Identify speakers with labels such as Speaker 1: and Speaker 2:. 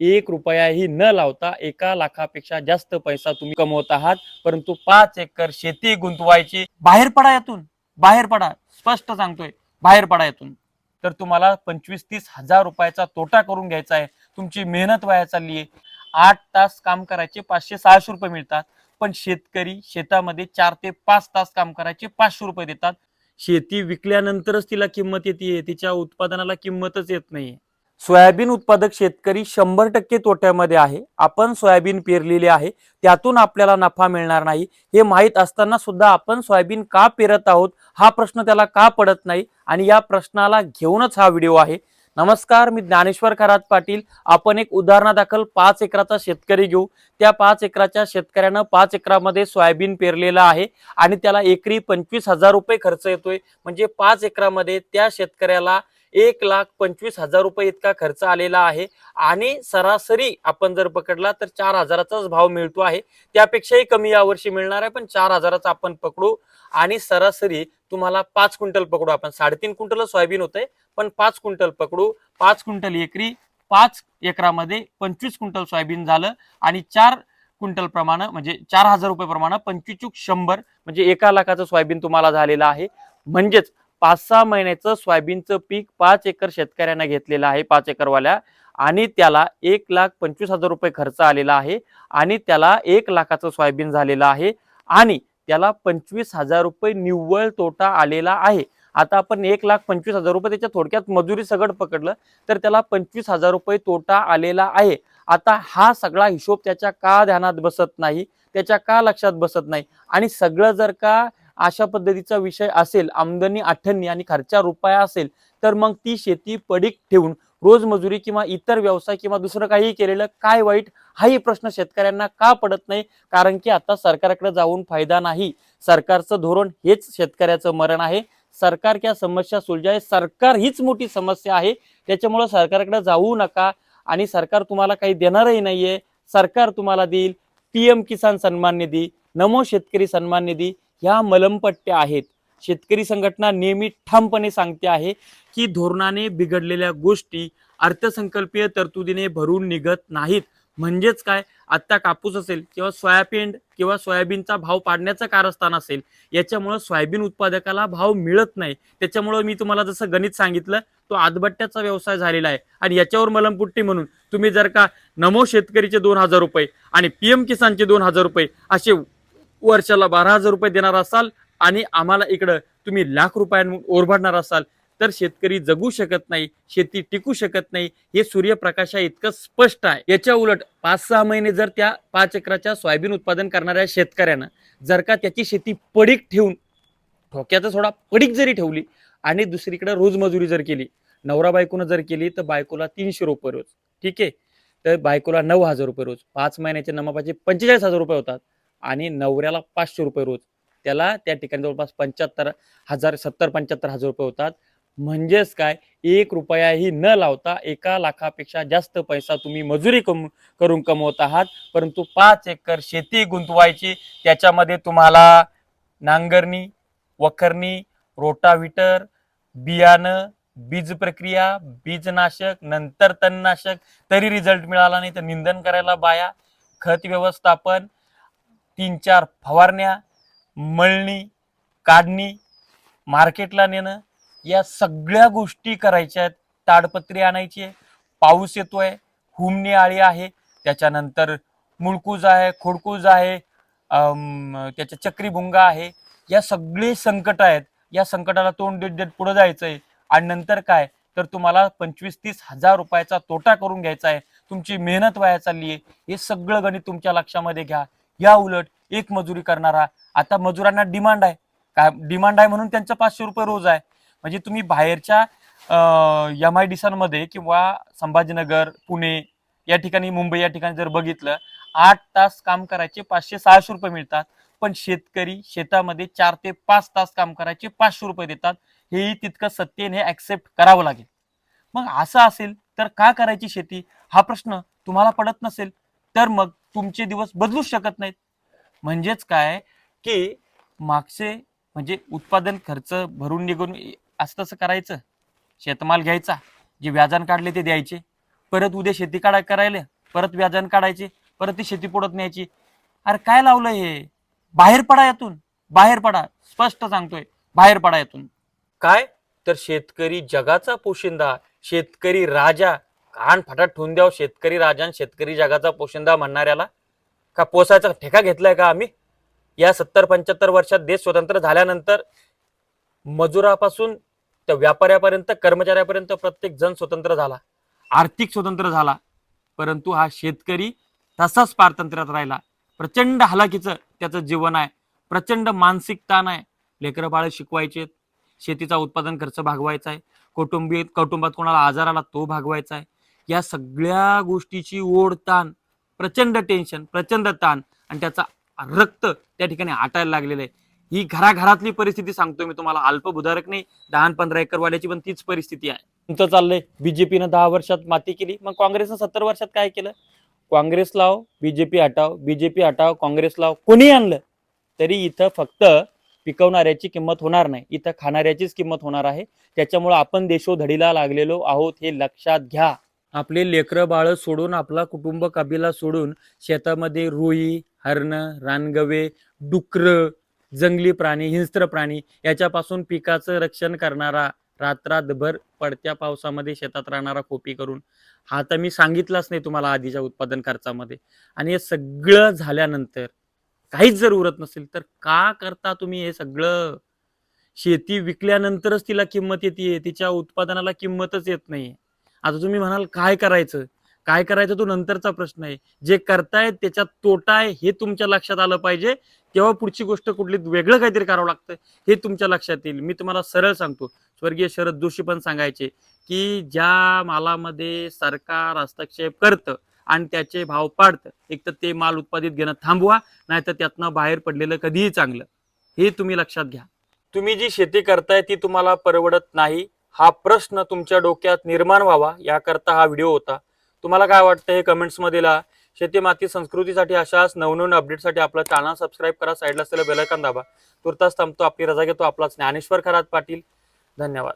Speaker 1: एक रुपयाही न लावता एका लाखापेक्षा जास्त पैसा तुम्ही कमवत आहात. परंतु पाच एकर शेती गुंतवायची. बाहेर पडा यातून. बाहेर पडा. स्पष्ट सांगतोय. बाहेर पडा यातून. तर तुम्हाला पंचवीस तीस हजार रुपयाचा तोटा करून घ्यायचा आहे. तुमची मेहनत वाया चालली आहे. आठ तास काम करायचे पाचशे सहाशे रुपये मिळतात. पण शेतकरी शेतामध्ये चार ते पाच तास काम करायचे पाचशे रुपये देतात. शेती विकल्यानंतरच तिला किंमत येते. तिच्या उत्पादनाला किंमतच येत नाहीये. सोयाबीन उत्पादक शेतकरी शंभर टक्के तोट्यामध्ये आहे. आपण सोयाबीन पेरलेले आहे. त्यातून आपल्याला नफा मिळणार नाही. हे माहीत असताना सुद्धा आपण सोयाबीन का पेरत आहोत? हा प्रश्न त्याला का पडत नाही? आणि या प्रश्नाला घेऊनच हा व्हिडिओ आहे. नमस्कार मी ज्ञानेश्वर खरात पाटील. आपण एक उदाहरणादाखल पाच एकराचा शेतकरी घेऊ. त्या पाच एकराच्या शेतकऱ्यानं पाच एकरामध्ये सोयाबीन पेरलेलं आहे आणि त्याला एकरी पंचवीस हजार रुपये खर्च येतोय. म्हणजे पाच एकरामध्ये त्या शेतकऱ्याला एक लाख पंचवीस हजार रुपये इतका खर्च आलेला आहे. आणि सरासरी आपण जर पकडला तर चार हजाराचाच भाव मिळतो आहे. त्यापेक्षाही कमी यावर्षी मिळणार आहे पण चार हजाराचा आपण पकडू. आणि सरासरी तुम्हाला पाच क्विंटल पकडू आपण. साडेतीन क्विंटल सोयाबीन होते पण पाच क्विंटल पकडू. पाच क्विंटल एकरी पाच एकरामध्ये पंचवीस क्विंटल सोयाबीन झालं. आणि चार क्विंटल प्रमाण म्हणजे चार हजार रुपये प्रमाण पंचवीस शंभर म्हणजे एका लाखाचं सोयाबीन तुम्हाला झालेलं आहे. म्हणजेच पाच सहा महिन्याचं सोयाबीनचं पीक पाच एकर शेतकऱ्यांना घेतलेलं आहे पाच एकरवाल्या. आणि त्याला एक लाख पंचवीस हजार रुपये खर्च आलेला आहे आणि त्याला एक लाखाचं सोयाबीन झालेलं आहे आणि त्याला पंचवीस हजार रुपये निव्वळ तोटा आलेला आहे. आता आपण एक लाख पंचवीस हजार रुपये त्याच्या थोडक्यात मजुरी सगळं पकडलं तर त्याला पंचवीस हजार रुपये तोटा आलेला आहे. आता हा सगळा हिशोब त्याच्या का ध्यानात बसत नाही? त्याच्या का लक्षात बसत नाही? आणि सगळं जर का अशा पद्धतीचा विषय असेल आमदनी अठ्ठ्याण्णी आणि खर्चा रुपया असेल तर मग ती शेती पडीक ठेवून रोजमजुरी किंवा इतर व्यवसाय किंवा दुसरं काही केलेलं काय वाईट हाही प्रश्न शेतकऱ्यांना का पडत नाही? कारण की आता सरकारकडे जाऊन फायदा नाही. सरकारचं धोरण हेच शेतकऱ्याचं मरण आहे. सरकार क्या समस्या सुलजाय सरकार हीच मोठी समस्या आहे. त्याच्यामुळं सरकारकडे जाऊ नका आणि सरकार तुम्हाला काही देणारही नाहीये. सरकार तुम्हाला देईल. पीएम किसान सन्मान निधी नमो शेतकरी सन्मान निधी ह्या मलमपट्ट्या आहेत. शेतकरी संघटना नेहमी ठामपणे सांगते आहे की धोरणाने बिघडलेल्या गोष्टी अर्थसंकल्पीय तरतुदीने भरून निघत नाहीत. म्हणजेच काय? आत्ता कापूस असेल किंवा सोयाबीन किंवा सोयाबीनचा भाव पाडण्याचं कारस्थान असेल याच्यामुळं सोयाबीन उत्पादकाला भाव मिळत नाही. त्याच्यामुळं मी तुम्हाला जसं गणित सांगितलं तो आदबट्ट्याचा व्यवसाय झालेला आहे. आणि याच्यावर मलमपुट्टी म्हणून तुम्ही जर का नमो शेतकरीचे दोन हजार रुपये आणि पीएम किसानचे दोन हजार रुपये असे वर्षाला बारा हजार रुपये देणार असाल आणि आम्हाला इकडं तुम्ही लाख रुपयांवर ओरबाडणार असाल तर शेतकरी जगू शकत नाही शेती टिकू शकत नाही हे सूर्यप्रकाशा इतकं स्पष्ट आहे. याच्या उलट पाच सहा महिने जर त्या पाच एकराच्या सोयाबीन उत्पादन करणाऱ्या शेतकऱ्यानं जर का त्याची शेती पडीक ठेवून ठोक्याचा थोडा पडीक जरी ठेवली आणि दुसरीकडे रोजमजुरी जर केली नवरा बायकोनं जर केली तर बायकोला तीनशे रुपये रोज. ठीक आहे? तर बायकोला नऊ हजार रुपये रोज. पाच महिन्याच्या नमापाचे पंचेचाळीस हजार रुपये होतात. आणि नवऱ्याला पाचशे रुपये रोज. त्याला त्या ठिकाणी जवळपास पंच्याहत्तर हजार सत्तर पंच्याहत्तर हजार रुपये होतात. म्हणजेच काय? एक रुपयाही न लावता एका लाखापेक्षा जास्त पैसा तुम्ही मजुरी कम करून कमवत आहात. परंतु पाच एकर शेती गुंतवायची त्याच्यामध्ये तुम्हाला नांगरणी वखरणी रोटाव्हिटर बियाणं बीज प्रक्रिया बीजनाशक नंतर तणनाशक तरी रिझल्ट मिळाला नाही तर निंदन करायला बाया. खत व्यवस्थापन तीन चार फवारण्या मळणी काढणी मार्केटला नेणं या सगळ्या गोष्टी करायच्या आहेत. ताडपत्री आणायची आहे पाऊस येतोय हुमणी आळी आहे त्याच्यानंतर मुळकूज आहे खोडकूज आहे त्याच्या चक्रीभुंगा आहे. या सगळे संकट आहेत. या संकटाला तोंड देत देत पुढे आहे आणि नंतर काय? तर तुम्हाला पंचवीस तीस हजार रुपयाचा तोटा करून घ्यायचा आहे. तुमची मेहनत वाया चालली आहे हे सगळं गणित तुमच्या लक्षामध्ये घ्या. या उलट एक मजुरी करणारा. आता मजुरांना डिमांड आहे. काय डिमांड आहे म्हणून त्यांचं पाचशे रुपये रोज आहे. म्हणजे तुम्ही बाहेरच्या एम आय डी मध्ये किंवा संभाजीनगर पुणे या ठिकाणी मुंबई या ठिकाणी जर बघितलं आठ तास काम करायचे पाचशे सहाशे रुपये मिळतात. पण शेतकरी शेतामध्ये चार ते पाच तास काम करायचे पाचशे रुपये देतात. हेही तितकं सत्य हे ऍक्सेप्ट करावं लागेल. मग असं असेल तर का करायची शेती? हा प्रश्न तुम्हाला पडत नसेल तर मग तुमचे दिवस बदलूच शकत नाहीत. म्हणजेच काय की मागचे म्हणजे उत्पादन खर्च भरून निघून असं तसं करायचं. शेतमाल घ्यायचा. जे व्याजान काढले ते द्यायचे. परत उद्या शेती काढा करायला. परत व्याजान काढायचे. परत ती शेती पुढत न्यायची. अरे काय लावलं हे? बाहेर पडा यातून. बाहेर पडा. स्पष्ट सांगतोय. बाहेर पडा यातून. काय? तर शेतकरी जगाचा पोशिंदा शेतकरी राजा. कान फटाट ठेवून द्याव. शेतकरी राजा शेतकरी जगाचा पोशिंदा म्हणणाऱ्याला. का पोसायचा ठेका घेतलाय का आम्ही? या सत्तर पंच्याहत्तर वर्षात देश स्वतंत्र झाल्यानंतर मजुरापासून त्या व्यापाऱ्यापर्यंत कर्मचाऱ्यापर्यंत प्रत्येक जण स्वतंत्र झाला. आर्थिक स्वतंत्र झाला. परंतु हा शेतकरी तसाच पारतंत्र्यात राहिला. प्रचंड हलाखीचं त्याचं जीवन आहे. प्रचंड मानसिक ताण आहे. लेकरं बाळ शिकवायचे शेतीचा उत्पादन खर्च भागवायचा आहे. कौटुंबिक कुटुंबात कोणाला आजार आला तो भागवायचा आहे. या सगळ्या गोष्टीची ओढ ताण प्रचंड टेन्शन प्रचंड ताण आणि त्याचा रक्त त्या ठिकाणी आटायला लागलेलं आहे. ही घराघरातली परिस्थिती सांगतोय मी तुम्हाला. अल्पभूधारक नाही दहा पंधरा एकर वाल्याची पण तीच परिस्थिती आहे. तुमचं चाललंय. बीजेपीनं दहा वर्षात माती केली मग काँग्रेसनं सत्तर वर्षात काय केलं? काँग्रेस लाव बीजेपी हटाव बीजेपी हटाव काँग्रेस लाव कोणी आणलं तरी इथं फक्त पिकवणाऱ्याची किंमत होणार नाही. इथं खाणाऱ्याचीच किंमत होणार आहे. त्याच्यामुळे आपण देशोधडीला लागलेलो आहोत हे लक्षात घ्या. आपले लेकरं बाळ सोडून आपला कुटुंब कबिला सोडून शेतामध्ये रुई हरण रानगवे डुकर जंगली प्राणी हिंस्त्र प्राणी याच्यापासून पिकाचं रक्षण करणारा रात्रातभर पडत्या पावसामध्ये शेतात राहणारा खोपी करून. हा तर मी सांगितलाच नाही तुम्हाला आधीच्या उत्पादन खर्चामध्ये. आणि हे सगळं झाल्यानंतर काहीच जर उरत नसेल तर का करता तुम्ही हे सगळं? शेती विकल्यानंतरच तिला किंमत येते तिच्या उत्पादनाला किंमतच येत नाही आता तुम्ही म्हणाल काय करायचं? काय करायचं तो नंतरचा प्रश्न आहे. जे करतायत त्याच्यात तोटा आहे हे तुमच्या लक्षात आलं पाहिजे. तेव्हा पुढची गोष्ट कुठली वेगळं काहीतरी करावं लागतं हे तुमच्या लक्षात येईल. मी तुम्हाला सरळ सांगतो. स्वर्गीय शरद जोशी पण सांगायचे की ज्या मालामध्ये सरकार हस्तक्षेप करतं आणि त्याचे भाव पाडतं एक तर ते माल उत्पादित घेणं थांबवा नाहीतर त्यातनं बाहेर पडलेलं कधीही चांगलं. हे तुम्ही लक्षात घ्या. तुम्ही जी शेती करताय ती तुम्हाला परवडत नाही. हा प्रश्न तुमच्या डोक्यात निर्माण व्हावा याकरता हा व्हिडिओ होता. तुम्हाला काय वाटतं हे कमेंट्समध्ये लिहा. शेती माती संस्कृतीसाठी अशाच नवनवीन अपडेटसाठी आपलं चॅनल सबस्क्राईब करा. साईडला असलेलं बेलायकन दाबा. तुर्तास थांबतो. आपली रजा घेतो. आपला ज्ञानेश्वर खरात पाटील. धन्यवाद.